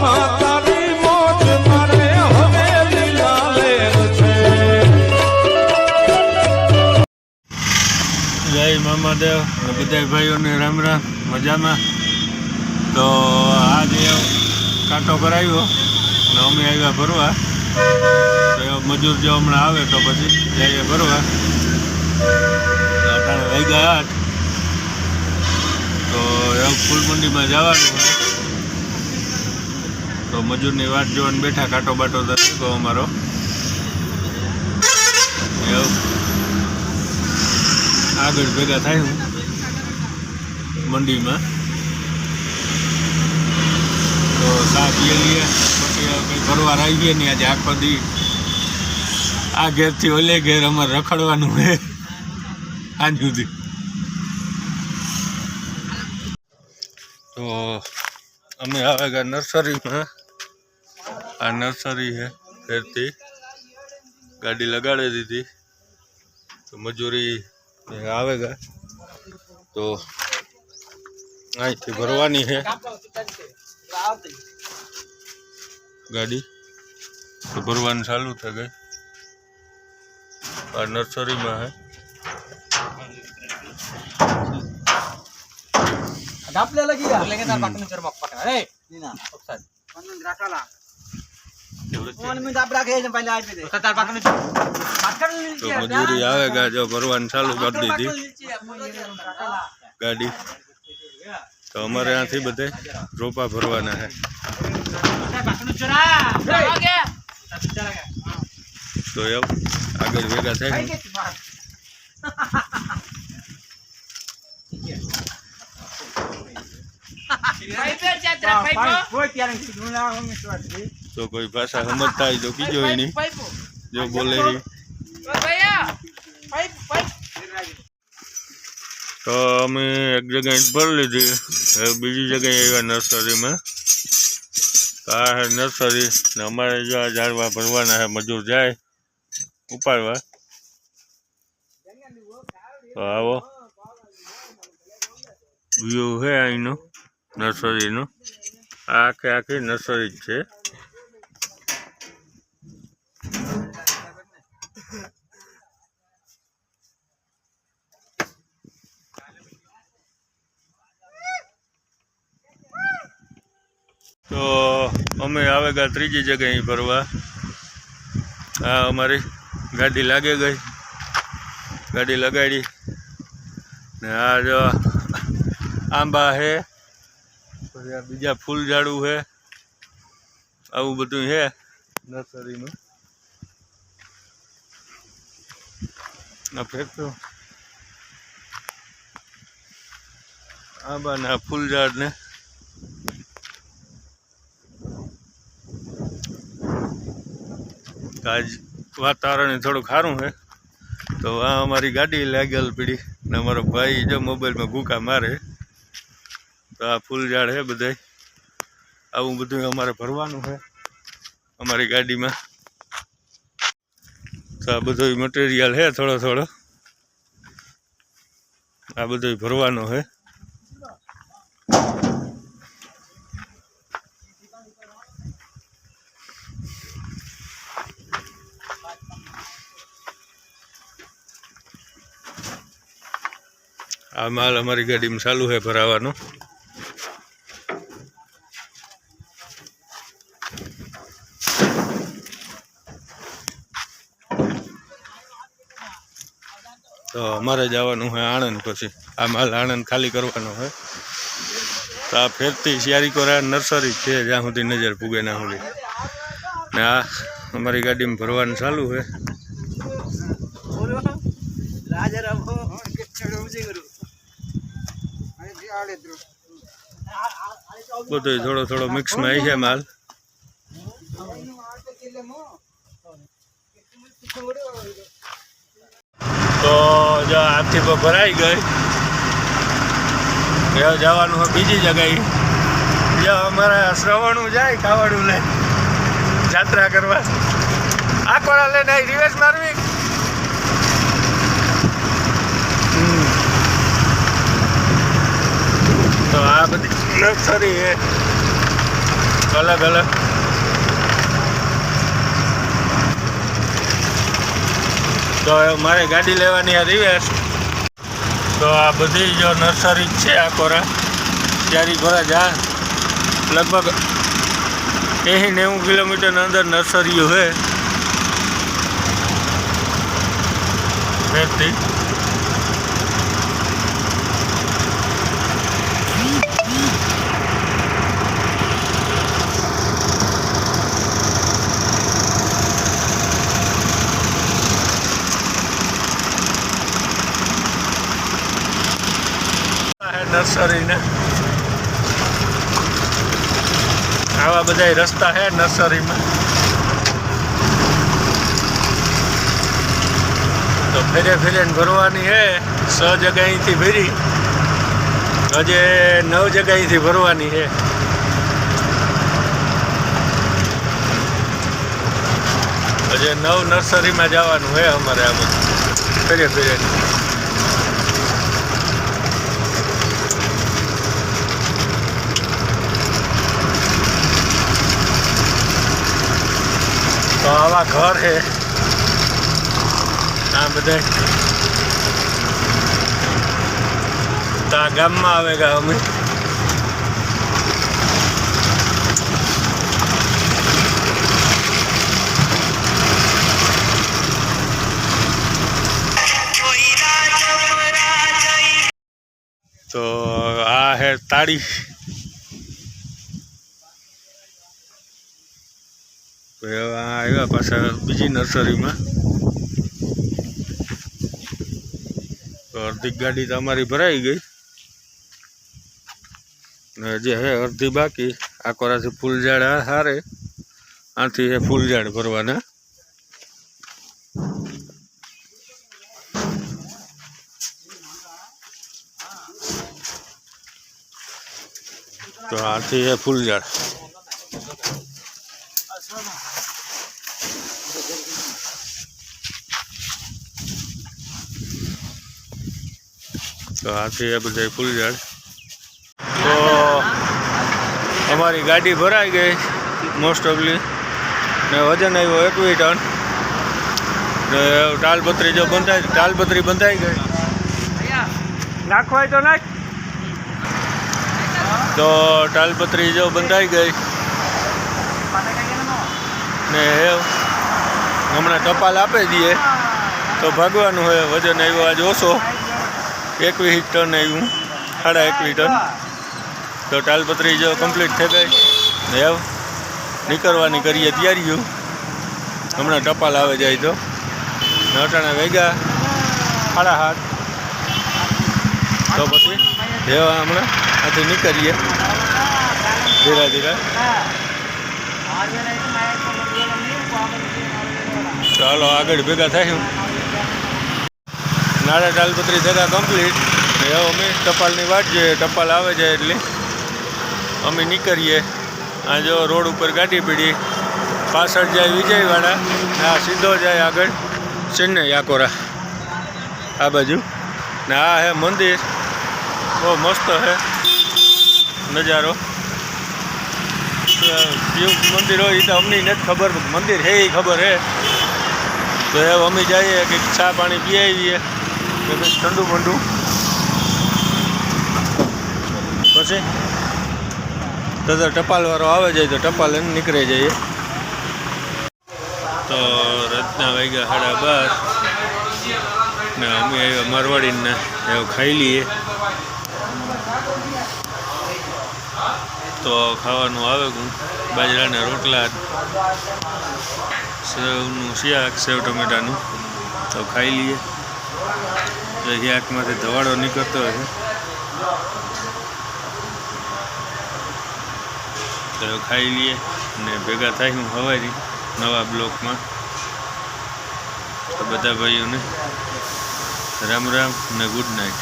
જય મામાદેવ. બધા ભાઈઓને રામ રામ. મજામાં? તો આજે કાંટો કરાવ્યો ને અમે આવ્યા ભરવા. તો મજૂર જો હમણાં આવે તો પછી જઈએ ભરવા. અટાણે વાગ્યા આઠ તો એવું જવાનું મજૂરની વાટ જોઈને બેઠા કાંટો બાટો તો અમારો. આગળ ભેગા થાય હું, મંડીમાં. તો શાક પીએ લઈએ. પછી કંઈ ફરવા આવી ગયા નહીં, આજે આખો દી. આ ઘેરથી ઓલે ઘેર અમારે રખડવાનું હે આજ સુધી. તો અમે હવે નર્સરીમાં. આ નર્સરી છે ફેરથી ગાડી લગાડી દીધી તો મજૂરી આવેગા તો અહીંથી ભરવાની છે ગાડી તો ભરવાનું ચાલુ થઈ ગઈ આ નર્સરીમાં હે डापले लगी यार लेंगे तार बाटन चर मक पकड़ा रे नीना ऑफसाइड पन्नन राखाला फोन में दाब राखे जब મજૂરી આવે ગાજો ભરવાનું ચાલુ કરી દીધી. ગાડી. તો અમારે ત્યાંથી બધે રોપા ભરવાના હે! તો એવું આગળ ભેગા થાય ફાઈપર ચાત્રા ફાઈપર કોઈ ત્યારે ગુના હોમી સ્વાદ તો કોઈ ભાષા સમજતા હોય તો કીજો એની. જો બોલે ઈ. તો અમે એક જગ્યાએ ભરી લીધી. હવે બીજી જગ્યાએ આવ્યા નર્સરીમાં. તો આ છે નર્સરી. ને અમારે જો આ ઝાડવા ભરવાના છે મજૂર જાય. ઉપાડવા. તો આવો. વ્યૂ છે અહીંનો નર્સરીનો. આ આખે આખી નર્સરી જ છે. તો અમે આવે ગયા ત્રીજી જગ્યાએ ફરવા આ અમારી ગાડી લાગે ગઈ. ગાડી લગાડી. ને આ જો આંબા છે પછી આ બીજા ફૂલ ઝાડું છે આવું બધું છે નર્સરીમાં આ ફેરતો આંબાને આ ફૂલ ઝાડ આજ વાતાવરણ થોડું ખારું છે. તો આ અમારી ગાડી લાગેલ પીડી ને અમારો ભાઈ જો મોબાઈલમાં ભૂકા મારે. તો આ ફૂલ ઝાડ છે બધાય. આવું બધું અમારે ભરવાનું છે અમારી ગાડીમાં. તો આ બધો મટીરિયલ છે થોડો થોડો. આ બધું ભરવાનો છે. આ માલ અમારી ગાડીમાં ચાલુ છે ભરાવાનો. તો અમારે જવાનું છે આણંદ પછી. આ માલ આણંદ ખાલી કરવાનો છે તો આ ફેરતી શિયારીકોરા નર્સરી છે, જ્યાં સુધી નજર પૂગે ના સુધી ને આ અમારી ગાડીમાં ભરવાનું ચાલુ છે. રાજા બધો થોડો થોડો મિક્સમાં આવી છે માલ. તો જો તો ભરાઈ ગઈ. જવાનું હોય બીજી જગ્યાએ. જો અમારા શ્રવણું જાય કાવડું લે. જાત્રા કરવા. આકોડા લઈને આવી રિવેશ મારવી હમ. તો આ બધી નર્સરી છે. અલગ અલગ. તો મારે ગાડી લેવાની આ રિવેશ તો આ બધી જો નર્સરી છે આ કોરા. ચારી કોરા જા. લગભગ એ નેવું કિલોમીટરના અંદર નર્સરીઓ છે. ભેગથી નર્સરી ને આવા બધા રસ્તા છે નર્સરીમાં. તો ફેરે ફેરે ભરવાની છે સ જગાઈથી ભરી. હજે નવ જગ્યાએથી ભરવાની છે હજે નવ નર્સરીમાં જવાનું છે અમારે આ બધું. ફેરે ફેરે. તો આવા ઘર છે. આ બધા તો ગામમાં આવે ગા અમે. તો આ હે તાળી તો હવે આ આવ્યા પાછા બીજી નર્સરીમાં. તો અડધી ગાડી તો અમારી ભરાઈ ગઈ. ને હજી હે અડધી બાકી. આ કોરાથી ફૂલઝાડ આ હારે. આથી હે ફૂલઝાડ ભરવાના. તો આથી હે ફૂલઝાડ. તો આથી એ બધા ફૂલઝાડ તો અમારી ગાડી ભરાઈ ગઈ મોસ્ટ ઓફલી ને વજન આવ્યો એકવી ટન. ને ટાલપત્રી જો બંધાઈ તાલપત્રી બંધાઈ ગઈ. નાખવાય તો નાખ. તો તાલપત્રી જો બંધાઈ ગઈ. ને હમણાં ટપાલ આપી દઈએ તો ભાગવાનું હોય વજન આવ્યો આજ ઓછો. એકવીસ ટન આવ્યું સાડા એકવીસ ટન તો તાલપત્રી જો કમ્પ્લીટ થઈ ગઈ. હવે નીકળવાની કરીએ તૈયારીઓ. હમણાં ટપાલ આવે જાય તો. અટાણા વેગા, સાડા હાથ. તો પછી એવા હમણાં આથી નીકળીએ. ધીરા ધીરા. ચાલો આગળ ભેગા થયું નાળા તાલપત્રી થતા કમ્પ્લીટ હવે અમે ટપાલની વાટ જોઈએ. ટપાલ આવે છે એટલે અમે નીકળીએ. આ જો રોડ ઉપર ગાડી પડી. પાછળ જાય વિજયવાડા. આ સીધો જાય આગળ ચેન્નઈ આકોરા. આ બાજુ. ને આ હે મંદિર. બહુ મસ્ત હે. નજારો. શિવ મંદિર હોય એ તો અમને નથી ખબર મંદિર હે એ ખબર હે. તો એ અમે જઈએ, કંઈક ચા પાણી પી કે ઠંડુ બંડુ પછી? તો ટપાલવાળો આવે જાય તો ટપાલ એને નીકળી જઈએ તો રાતના વાગ્યા સાડા બાર. ને અમે આવ્યા મારવાડીને એવું ખાઈ લઈએ. તો ખાવાનું આવે ગું બાજરાના રોટલા, સેવનું શાક, સેવ ટમેટાનું. તો ખાઈ લઈએ. શાકમાંથી ધવાડો નીકળતો હશે તો ખાઈ લઈએ અને ભેગા થાય હું હવારી નવા બ્લોકમાં. તો બધા ભાઈઓને રામ રામ ને ગુડ નાઇટ.